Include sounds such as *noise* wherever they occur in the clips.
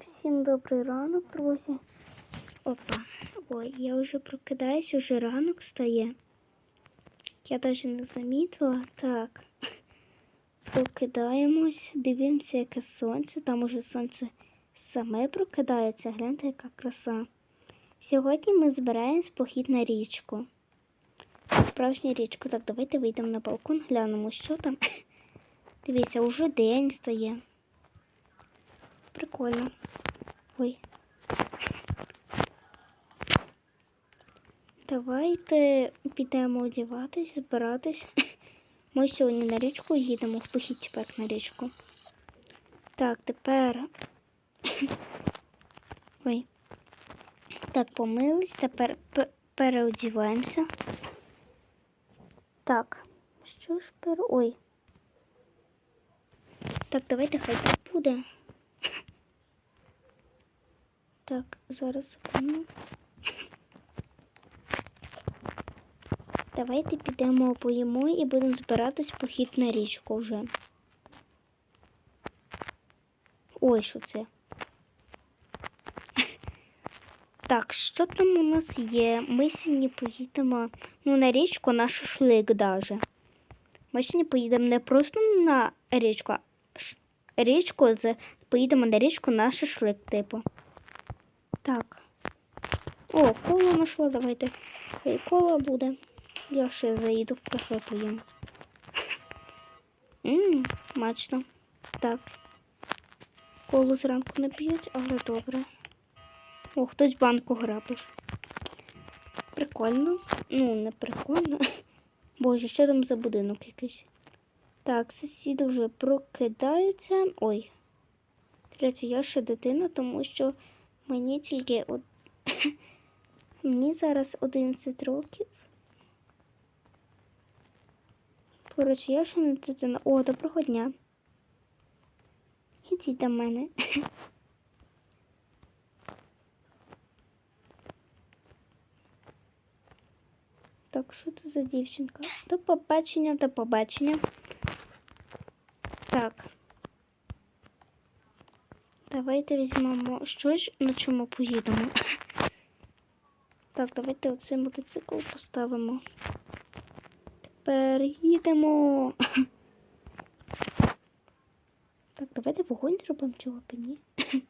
всім добрий ранок, друзі. Опа. Ой, я вже прокидаюсь, уже ранок стає. Я навіть не замітила. Так. Прокидаємось, дивимося, яке сонце. Там уже сонце саме прокидається. Гляньте, яка краса. Сьогодні ми збираємось похід на річку. Справжню річку. Так, давайте вийдемо на балкон, глянемо, що там. Дивіться, уже день стає. Прикольно. Ой. Давайте підемо одягатись, збиратись. *laughs* Ми сьогодні на річку їдемо в похід тепер на річку. Так, тепер. *laughs* Ой. Так, помились, тепер переодіваємося. Так, що ж пер... Ой. Так, давайте хай так буде. Так, зараз секунду. Давайте підемо поїмо і будемо збиратись похід на річку вже. Ой, що це? Так, що там у нас є? Ми сьогодні поїдемо ну, на річку на шашлик даже. Ми сьогодні поїдемо не просто на річку, а річку поїдемо на річку на шашлик, типу. Так. О, коло знайшла, давайте. Хай коло буде. Я ще заїду в кафе поїм. Ммм, смачно. Так. Коло зранку не п'ють, але добре. О, хтось банку грабив. Прикольно. Ну, не прикольно. *laughs* Боже, що там за будинок якийсь? Так, сусіди вже прокидаються. Ой. Речі, я ще дитина, тому що мені тільки от... *laughs* мені зараз 11 років. Коротше, я ще не дитина. О, доброго дня. Ідіть до мене. *laughs* Так, що це за дівчинка? До побачення, до побачення. Так. Давайте візьмемо щось, на чому поїдемо. *coughs* Так, давайте оцей мотоцикл поставимо. Тепер їдемо. *coughs* Так, давайте вогонь зробимо чого б. *coughs*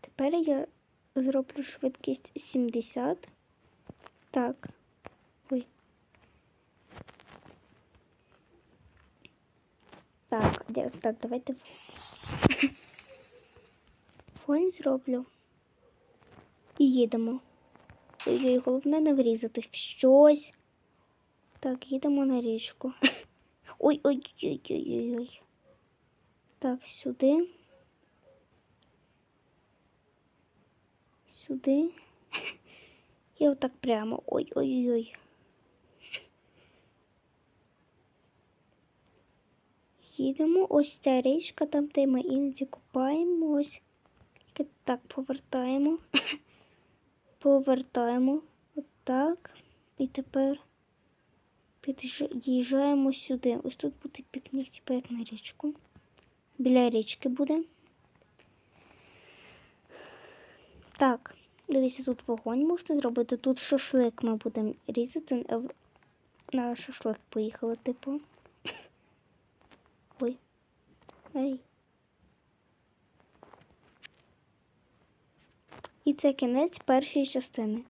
Тепер я зроблю швидкість 70. Так. Ой. Так, де- так, давайте. Фон зроблю. І їдемо. Ой-ой, головне не врізати в щось. Так, їдемо на річку. *laughs* Ой-ой-ой-ой-ой. Так, сюди. Сюди. *laughs* І отак прямо. Ой-ой-ой. Їдемо. Ось ця річка, там, де ми іноді купаємось. Так повертаємо. *laughs* Повертаємо. Отак. І тепер під'їжджаємо сюди. Ось тут буде пікнік, типу як на річку. Біля річки буде. Так, дивіться, тут вогонь можна зробити. Тут шашлик ми будемо різати. Е, На шашлик поїхали, типу. Ой. Ей. І це кінець першої частини.